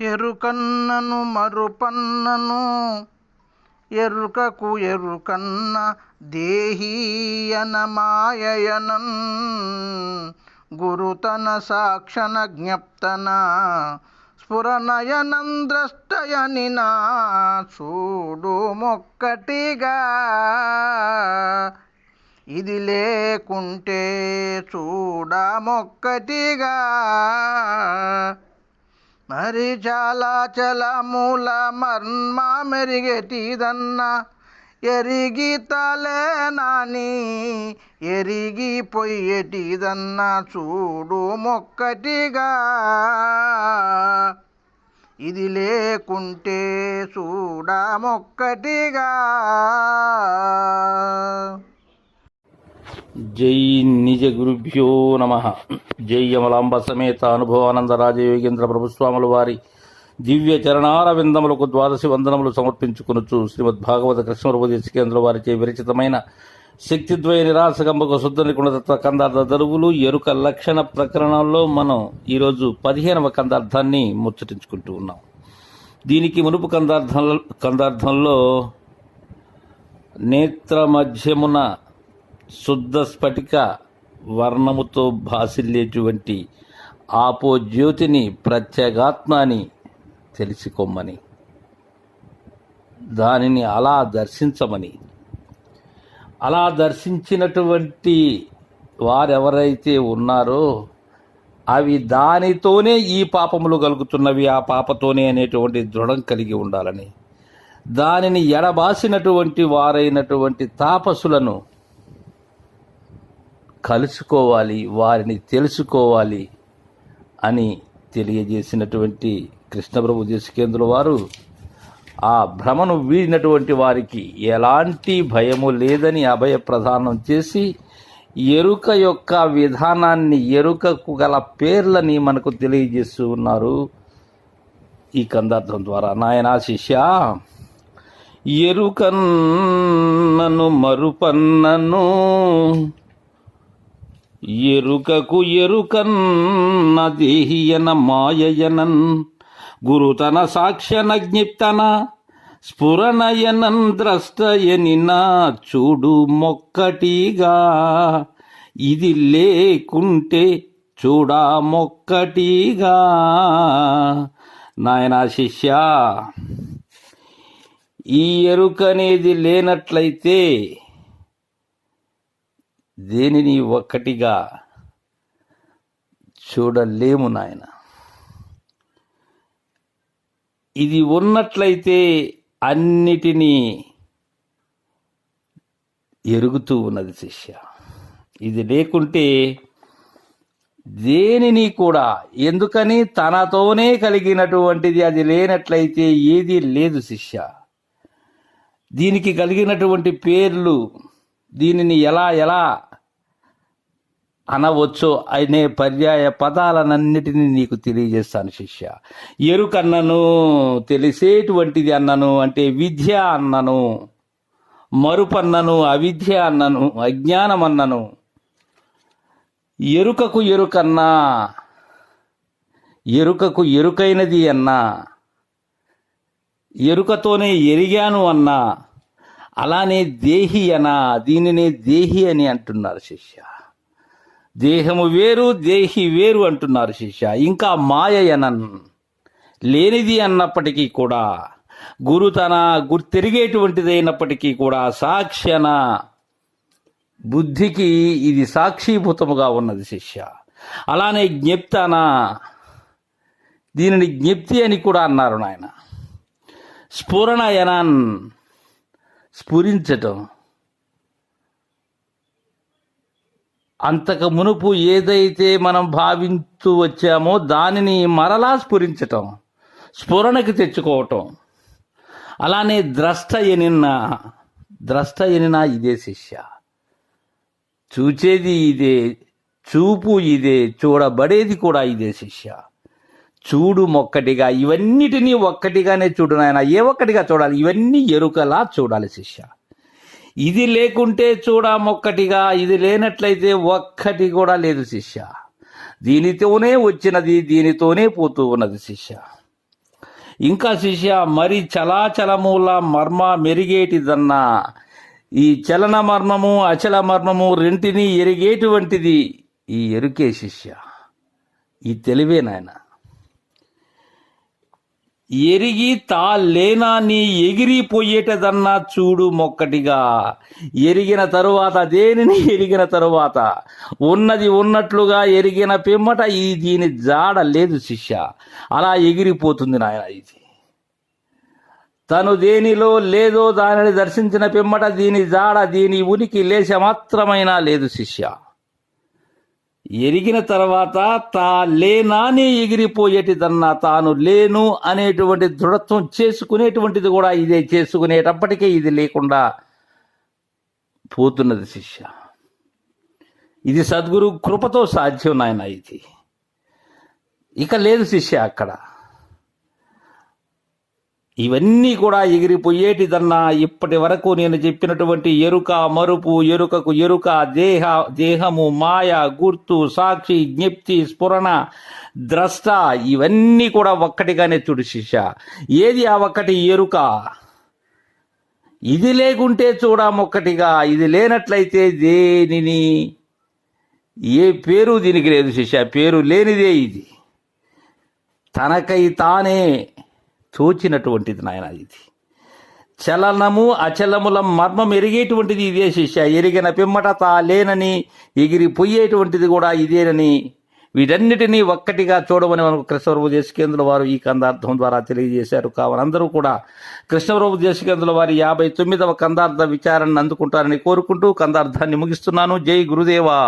ఎరుకన్నను మరుపన్నను. ఎరుకకు ఎరుకన్న దేహీయన మాయయనన్ గురుతన సాక్షణ జ్ఞప్తన. స్ఫురనయనంద్రష్టయని నా చూడు మొక్కటిగా. ఇది లేకుంటే చూడ మొక్కటిగా. మరి చాలా చలమూల మర్మ మెరిగేటిదన్న. ఎరిగి తలే నాని ఎరిగి పొయ్యేటిదన్న. చూడు మొక్కటిగా. ఇది లేకుంటే చూడ మొక్కటిగా. జై నిజ గురుభ్యో నమ. జై యమలాంబ సమేత అనుభవానంద రాజయోగేంద్ర ప్రభుస్వాముల వారి దివ్య చరణార విందములకు ద్వాదశి వందనములు సమర్పించుకొనుచు శ్రీమద్ భాగవత కృష్ణోపదేశికేంద్ర వారిచే విరచితమైన శక్తిద్వయ నిరాశకంబకు శుద్ధ నిపుణతత్వ కందార్థ దరువులు ఎరుక లక్షణ ప్రకరణంలో మనం ఈరోజు పదిహేనవ కందార్థాన్ని ముచ్చటించుకుంటూ ఉన్నాం. దీనికి మునుపు కందార్థంలో కందార్థంలో నేత్ర మధ్యమున శుద్ధ స్ఫటిక వర్ణముతో భాసిల్లేటువంటి ఆపో జ్యోతిని ప్రత్యేగాత్మ అని తెలుసుకోమని. దానిని అలా దర్శించమని. అలా దర్శించినటువంటి వారెవరైతే ఉన్నారో అవి దానితోనే ఈ పాపములు కలుగుతున్నవి ఆ పాపతోనే అనేటువంటి దృఢం కలిగి ఉండాలని. దానిని ఎడబాసినటువంటి వారైనటువంటి తాపసులను కలుసుకోవాలి వారిని తెలుసుకోవాలి అని తెలియజేసినటువంటి కృష్ణప్రభు దేశికేంద్రుల వారు ఆ భ్రమను వీడినటువంటి వారికి ఎలాంటి భయము లేదని అభయ ప్రదానం చేసి ఎరుక యొక్క విధానాన్ని ఎరుకకు గల పేర్లని మనకు తెలియజేస్తూ ఉన్నారు. ఈ కందార్థం ద్వారా నాయనా శిష్య ఎరుకన్నను మరుపన్నను ఎరుకకు ఎరుకన్నదేహియన మాయయనన్ గురుతన సాక్ష్యన జ్ఞప్తన స్ఫురణయనన్ ద్రష్టయనిన చూడు మొక్కటిగా. ఇది లేకుంటే చూడా మొక్కటిగా. నాయనా శిష్య ఈ ఎరుకనేది లేనట్లయితే దేనిని ఒక్కటిగా చూడలేము నాయన. ఇది ఉన్నట్లయితే అన్నిటినీ ఎరుగుతూ ఉన్నది శిష్య. ఇది లేకుంటే దేనిని కూడా ఎందుకని తనతోనే కలిగినటువంటిది అది లేనట్లయితే ఏది లేదు శిష్య. దీనికి కలిగినటువంటి పేర్లు దీనిని ఎలా ఎలా అనవచ్చో అనే పర్యాయ పదాలనన్నిటినీ నీకు తెలియజేస్తాను శిష్య. ఎరుకన్నను తెలిసేటువంటిది అన్నను అంటే విద్య అన్నను మరుపన్నను అవిద్య అన్నను అజ్ఞానం అన్నను ఎరుకకు ఎరుకన్నా ఎరుకకు ఎరుకైనది అన్నా ఎరుకతోనే ఎరిగాను అన్నా అలానే దేహి అనా దీనినే దేహి అని అంటున్నారు శిష్య. దేహము వేరు దేహి వేరు అంటున్నారు శిష్య. ఇంకా మాయ మాయయనన్ లేనిది అన్నప్పటికీ కూడా గురు తన గుర్తెరిగేటువంటిదైనప్పటికీ కూడా సాక్ష్యన బుద్ధికి ఇది సాక్షీభూతముగా ఉన్నది శిష్య. అలానే జ్ఞప్తన దీనిని జ్ఞప్తి అని కూడా అన్నారు నాయన. స్ఫురణయనన్ స్ఫురించటం. అంతకు మునుపు ఏదైతే మనం భావించు వచ్చామో దానిని మరలా స్ఫురించటం స్ఫురణకి తెచ్చుకోవటం. అలానే ద్రష్ట ఎనిన్న ద్రష్ట ఎనిన ఇదే శిష్య. చూచేది ఇదే చూపు ఇదే చూడబడేది కూడా ఇదే శిష్య. చూడు మొక్కటిగా ఇవన్నిటినీ ఒక్కటిగానే చూడు నాయన ఏ ఒక్కటిగా చూడాలి? ఇవన్నీ ఎరుకలా చూడాలి శిష్య. ఇది లేకుంటే చూడ మొక్కటిగా ఇది లేనట్లయితే ఒక్కటి కూడా లేదు శిష్య. దీనితోనే వచ్చినది దీనితోనే పోతూ ఉన్నది శిష్య. ఇంకా శిష్య మరి చలాచలముల మర్మ మెరిగేటిదన్నా ఈ చలన మర్మము అచల మర్మము రెంటిని ఎరిగేటువంటిది ఈ ఎరుకే శిష్య. ఈ తెలివే నాయన. ఎరిగి తా లేనా నీ ఎగిరిపోయేటదన్నా చూడు మొక్కటిగా. ఎరిగిన తరువాత దేనిని ఎరిగిన తరువాత? ఉన్నది ఉన్నట్లుగా ఎరిగిన పిమ్మట ఈ దీని జాడ లేదు శిష్య. అలా ఎగిరిపోతుంది నాయన ఇది. తను దేనిలో లేదో దానిని దర్శించిన పిమ్మట దీని జాడ దీని ఉనికి లేశ మాత్రమైనా లేదు శిష్య. ఎరిగిన తర్వాత తా లేనానే ఎగిరిపోయేటిదన్నా తాను లేను అనేటువంటి దృఢత్వం చేసుకునేటువంటిది కూడా ఇదే చేసుకునేటప్పటికే ఇది లేకుండా పోతున్నది శిష్య. ఇది సద్గురు కృపతో సాధ్యం నాయన ఇది. ఇక లేదు శిష్య అక్కడ. ఇవన్నీ కూడా ఎగిరిపోయేటిదన్నా. ఇప్పటి వరకు నేను చెప్పినటువంటి ఎరుక మరుపు ఎరుకకు ఎరుక దేహ దేహము మాయ గుర్తు సాక్షి జ్ఞప్తి స్ఫురణ ద్రష్ట ఇవన్నీ కూడా ఒక్కటిగానే చూడు శిష్య ఏది ఆ ఒక్కటి ఎరుక? ఇది లేకుంటే చూడమొక్కటిగా ఇది లేనట్లయితే దేనిని? ఏ పేరు దీనికి లేదు శిష్య. పేరు లేనిదే ఇది. తనకై తానే తోచినటువంటిది నాయన ఇది. చలనము అచలముల మర్మం ఎరిగేటువంటిది ఇదే శిష్య. ఎరిగిన పిమ్మట తా లేనని ఎగిరిపోయేటువంటిది కూడా ఇదేనని. వీటన్నిటినీ ఒక్కటిగా చూడమని మనకు కృష్ణప్రభు దేశకేంద్రుల వారు ఈ కందార్థం ద్వారా తెలియజేశారు. కావున అందరూ కూడా కృష్ణప్రభు దేశకేంద్రుల వారి యాభై తొమ్మిదవ కందార్థ విచారణను అందుకుంటారని కోరుకుంటూ కందార్థాన్ని ముగిస్తున్నాను. జై గురుదేవా.